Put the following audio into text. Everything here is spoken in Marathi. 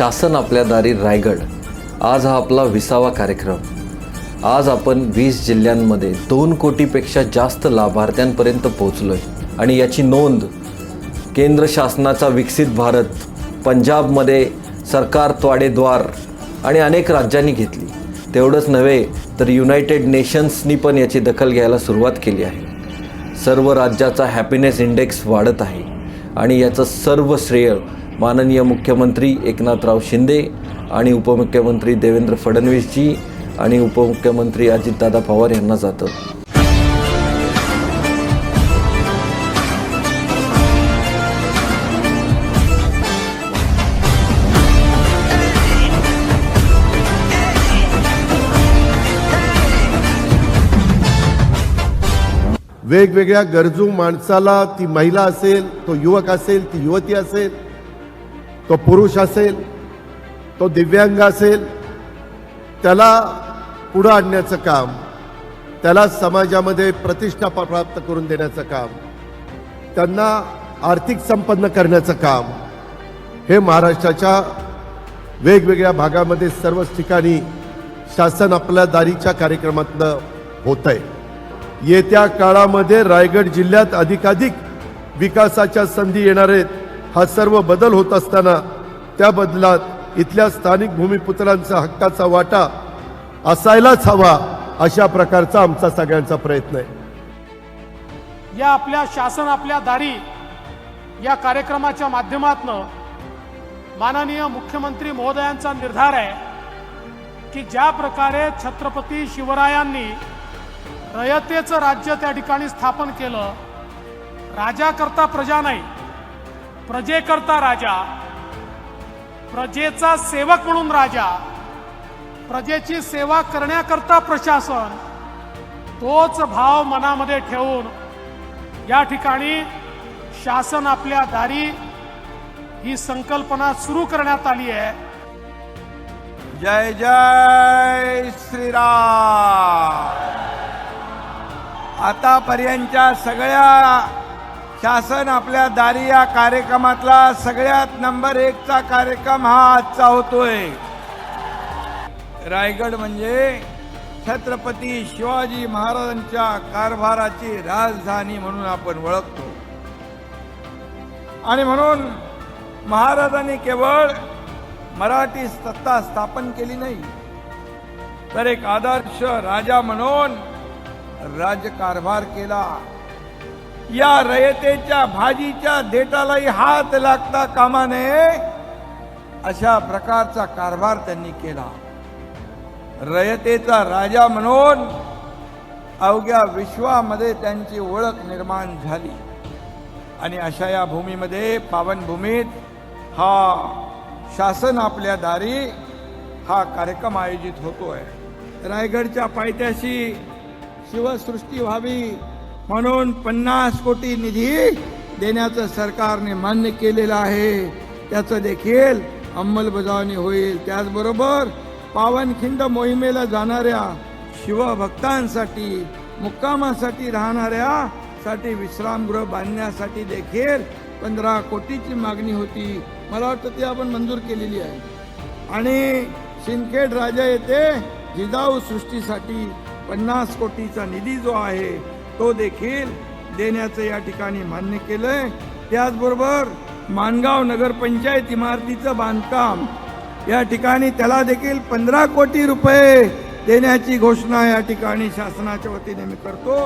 शासन आपल्या दारी रायगड. आज हा आपला विसावा कार्यक्रम. आज आपण वीस जिल्ह्यांमध्ये दोन कोटीपेक्षा जास्त लाभार्थ्यांपर्यंत पोहोचलो आहे आणि याची नोंद केंद्र शासनाचा विकसित भारत पंजाबमध्ये सरकार त्वाडेद्वार आणि अनेक राज्यांनी घेतली. तेवढंच नव्हे तर युनायटेड नेशन्सनी पण याची दखल घ्यायला सुरुवात केली आहे. सर्व राज्याचा हॅपीनेस इंडेक्स वाढत आहे. आणि याचं सर्व श्रेय माननीय मुख्यमंत्री एकनाथराव शिंदे आणि उपमुख्यमंत्री देवेंद्र फडणवीसजी आणि उपमुख्यमंत्री अजितदादा पवार यांना जातं. वेगवेगळ्या गरजू माणसाला ती महिला असेल तो युवक असेल ती युवती असेल तो पुरुष असेल तो दिव्यांग असेल त्याला पुढं आणण्याचं काम त्याला समाजामध्ये प्रतिष्ठा प्राप्त करून देण्याचं काम त्यांना आर्थिक संपन्न करण्याचं काम हे महाराष्ट्राच्या वेगवेगळ्या भागामध्ये सर्वच ठिकाणी शासन आपल्या दारीच्या कार्यक्रमातनं होत आहे येत्या काळामध्ये रायगड जिल्ह्यात अधिकाधिक विकासाच्या संधी येणार आहेत. हा सर्व बदल होत असताना त्या बदलात इथल्या स्थानिक भूमिपुत्रांचा हक्काचा वाटा असायलाच हवा अशा प्रकारचा आमचा सगळ्यांचा प्रयत्न आहे. या आपल्या शासन आपल्या दारी या कार्यक्रमाच्या माध्यमातून माननीय मुख्यमंत्री महोदयांचा निर्धार आहे की ज्या प्रकारे छत्रपती शिवरायांनी रयतेचं राज्य त्या ठिकाणी स्थापन केलं राजाकरता प्रजा नाही प्रजेकरता राजा प्रजेचा सेवक म्हणून राजा प्रजेची सेवा करण्याकरता प्रशासन तोच भाव मनामध्ये ठेवून या ठिकाणी शासन आपल्या दारी ही संकल्पना सुरू करण्यात आली आहे. जय जय श्रीराम. आतापर्यंतच्या सगळ्या शासन आपल्या दारी या कार्यक्रमातला सगळ्यात नंबर एकचा कार्यक्रम हा आजचा होतोय. रायगड म्हणजे छत्रपती शिवाजी महाराजांच्या कारभाराची राजधानी म्हणून आपण ओळखतो. आणि म्हणून महाराजांनी केवळ मराठी सत्ता स्थापन केली नाही तर एक आदर्श राजा म्हणून राज्यकारभार केला. या रयतेच्या भाजीच्या देटालाही हात लागता कामा नये अशा प्रकारचा कारभार त्यांनी केला. रयतेचा राजा म्हणून अवघ्या विश्वामध्ये त्यांची ओळख निर्माण झाली. आणि अशा या भूमीमध्ये पावनभूमीत हा शासन आपल्या दारी हा कार्यक्रम आयोजित होतोय. रायगडच्या पायथ्याशी शिवसृष्टी व्हावी म्हणून पन्नास कोटी निधी देण्याचं सरकारने मान्य केलेलं आहे. त्याचं देखील अंमलबजावणी होईल. त्याचबरोबर पावनखिंड मोहिमेला जाणाऱ्या शिवभक्तांसाठी मुक्कामासाठी राहणाऱ्या साठी विश्रामगृह बांधण्यासाठी देखील पंधरा कोटीची मागणी होती. मला वाटतं ती आपण मंजूर केलेली आहे. आणि सिंदखेड राजा येथे जिजाऊ सृष्टीसाठी पन्नास कोटीचा निधी जो आहे तो देखील देण्याचं या ठिकाणी मान्य केलंय. त्याचबरोबर माणगाव नगरपंचायत इमारतीचं बांधकाम या ठिकाणी त्याला देखील पंधरा कोटी रुपये देण्याची घोषणा या ठिकाणी शासनाच्या वतीने मी करतो.